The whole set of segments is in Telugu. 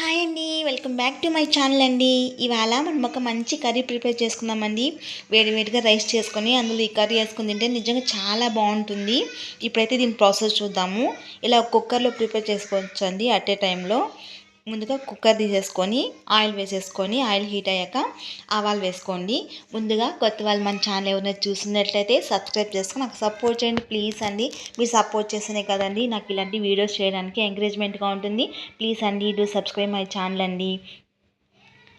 హాయ్ అండి. Welcome back to my channel అండి. ఇవాళ మనం ఒక మంచి కర్రీ ప్రిపేర్ చేసుకుందామండి. వేడివేడిగా రైస్ చేసుకొని అందులో ఈ కర్రీ వేసుకుని తింటే నిజంగా చాలా బాగుంటుంది. ఇప్పుడైతే దీని ప్రాసెస్ చూద్దాము. ఇలా కుక్కర్లో ప్రిపేర్ చేసుకోవచ్చు అండి అట్ ఏ టైంలో. ముందుగా కుక్కర్ తీసేసుకొని ఆయిల్ వేసేసుకొని ఆయిల్ హీట్ అయ్యాక ఆవాలు వేసుకోండి. ముందుగా కొత్త వాళ్ళు మన ఛానల్ ఎవరైనా చూసినట్లయితే సబ్స్క్రైబ్ చేసుకొని నాకు సపోర్ట్ చేయండి. ప్లీజ్ అండి మీరు సపోర్ట్ చేస్తేనే కదండి నాకు ఇలాంటి వీడియోస్ చేయడానికి ఎంకరేజ్మెంట్గా ఉంటుంది. ప్లీజ్ అండి డూ సబ్స్క్రైబ్ మై ఛానల్ అండి.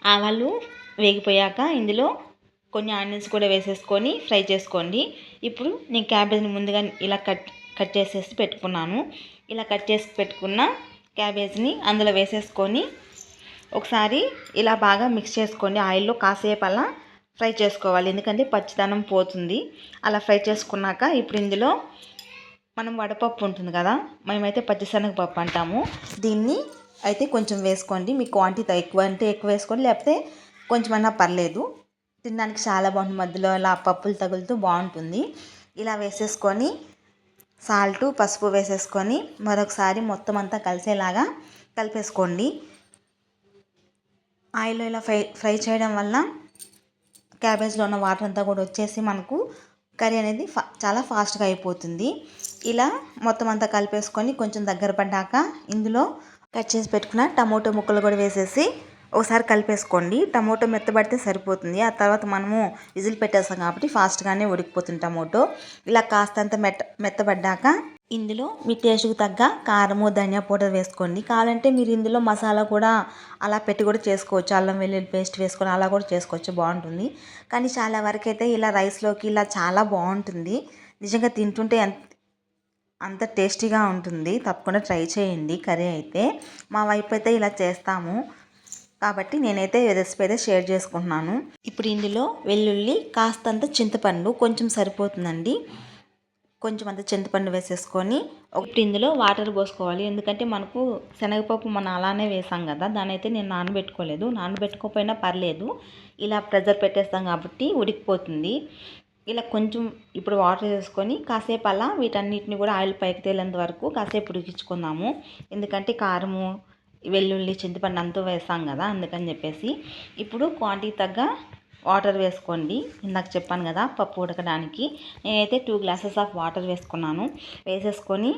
ఆవాలు వేగిపోయాక ఇందులో కొన్ని ఆనియన్స్ కూడా వేసేసుకొని ఫ్రై చేసుకోండి. ఇప్పుడు నేను క్యాబేజ్ని ముందుగా ఇలా కట్ కట్ చేసేసి పెట్టుకున్నాను. ఇలా కట్ చేసి పెట్టుకున్న క్యాబేజ్ని అందులో వేసేసుకొని ఒకసారి ఇలా బాగా మిక్స్ చేసుకోండి. ఆయిల్లో కాసేపు అలా ఫ్రై చేసుకోవాలి. ఎందుకంటే పచ్చిదనం పోతుంది. అలా ఫ్రై చేసుకున్నాక ఇప్పుడు ఇందులో మనం వడపప్పు ఉంటుంది కదా మేమైతే పచ్చిశనగపప్పు అంటాము. దీన్ని అయితే కొంచెం వేసుకోండి. మీ క్వాంటిటీ ఎక్కువ అంటే ఎక్కువ వేసుకోండి. లేకపోతే కొంచెమన్నా పర్లేదు. తినడానికి చాలా బాగుంటుంది. మధ్యలో అలా పప్పులు తగులుతూ బాగుంటుంది. ఇలా వేసేసుకొని సాల్టు పసుపు వేసేసుకొని మరొకసారి మొత్తం అంతా కలిసేలాగా కలిపేసుకోండి. ఆయిల్లో ఇలా ఫ్రై ఫ్రై చేయడం వల్ల క్యాబేజ్లో ఉన్న వాటర్ అంతా కూడా వచ్చేసి మనకు కర్రీ అనేది ఫా చాలా ఫాస్ట్గా అయిపోతుంది. ఇలా మొత్తం అంతా కలిపేసుకొని కొంచెం దగ్గర పడ్డాక ఇందులో కట్ చేసి పెట్టుకున్న టమోటో ముక్కలు కూడా వేసేసి ఒకసారి కలిపేసుకోండి. టమోటో మెత్తబడితే సరిపోతుంది. ఆ తర్వాత మనము విజిల్ పెట్టేస్తాం కాబట్టి ఫాస్ట్గానే ఉడికిపోతుంది టమోటో. ఇలా కాస్తంత మెత్త మెత్తబడ్డాక ఇందులో మీ టేస్ట్కి తగ్గ కారము ధనియా పౌడర్ వేసుకోండి. కావాలంటే మీరు ఇందులో మసాలా కూడా అలా పెట్టి కూడా చేసుకోవచ్చు. అల్లం వెల్లుల్లి పేస్ట్ వేసుకొని అలా కూడా చేసుకోవచ్చు. బాగుంటుంది. కానీ చాలా వరకు అయితే ఇలా రైస్లోకి ఇలా చాలా బాగుంటుంది. నిజంగా తింటుంటే ఎంత అంత టేస్టీగా ఉంటుంది. తప్పకుండా ట్రై చేయండి. కర్రీ అయితే మా వైపు అయితే ఇలా చేస్తాము. కాబట్టి నేనైతే రెసిపీ అయితే షేర్ చేసుకుంటున్నాను. ఇప్పుడు ఇందులో వెల్లుల్లి కాస్తంత చింతపండు కొంచెం సరిపోతుందండి. కొంచెం అంత చింతపండు వేసేసుకొని ఒకటి ఇందులో వాటర్ పోసుకోవాలి. ఎందుకంటే మనకు శనగపప్పు మనం అలానే వేసాం కదా దాని అయితే నేను నానబెట్టుకోలేదు. నానబెట్టుకోకపోయినా పర్లేదు. ఇలా ప్రెజర్ పెట్టేస్తాం కాబట్టి ఉడికిపోతుంది. ఇలా కొంచెం ఇప్పుడు వాటర్ వేసుకొని కాసేపు అలా వీటన్నిటిని కూడా ఆయిల్ పైకి తేలేంత వరకు కాసేపు ఉడికించుకుందాము. ఎందుకంటే కారము వెల్లుల్లి చింతపండు అంతా వేసాం కదా అందుకని చెప్పేసి ఇప్పుడు క్వాంటిటీ తగ్గ వాటర్ వేసుకోండి. ఇందాక చెప్పాను కదా పప్పు ఉడకడానికి. నేనైతే టూ గ్లాసెస్ ఆఫ్ వాటర్ వేసుకున్నాను. వేసేసుకొని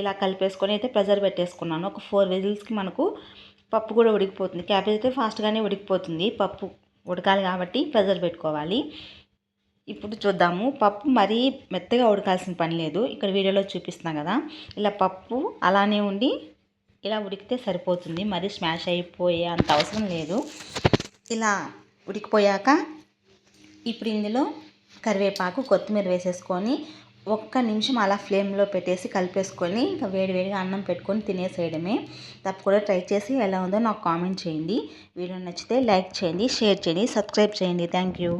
ఇలా కలిపేసుకొని అయితే ప్రెజర్ పెట్టేసుకున్నాను. ఒక ఫోర్ విజిల్స్కి మనకు పప్పు కూడా ఉడికిపోతుంది. క్యాబేజ్ అయితే ఫాస్ట్గానే ఉడికిపోతుంది. పప్పు ఉడకాలి కాబట్టి ప్రెజర్ పెట్టుకోవాలి. ఇప్పుడు చూద్దాము. పప్పు మరీ మెత్తగా ఉడకాల్సిన పని లేదు. ఇక్కడ వీడియోలో చూపిస్తున్నాం కదా. ఇలా పప్పు అలానే ఉండి ఇలా ఉడికితే సరిపోతుంది. మరి స్మాష్ అయిపోయే అంత అవసరం లేదు. ఇలా ఉడికిపోయాక ఇప్పుడు ఇందులో కరివేపాకు కొత్తిమీర వేసేసుకొని ఒక్క నిమిషం అలా ఫ్లేమ్లో పెట్టేసి కలిపేసుకొని ఇంకా వేడివేడిగా అన్నం పెట్టుకొని తినేసేయడమే. తప్పకుండా ట్రై చేసి ఎలా ఉందో నాకు కామెంట్ చేయండి. వీడియో నచ్చితే లైక్ చేయండి షేర్ చేయండి సబ్స్క్రైబ్ చేయండి. Thank you.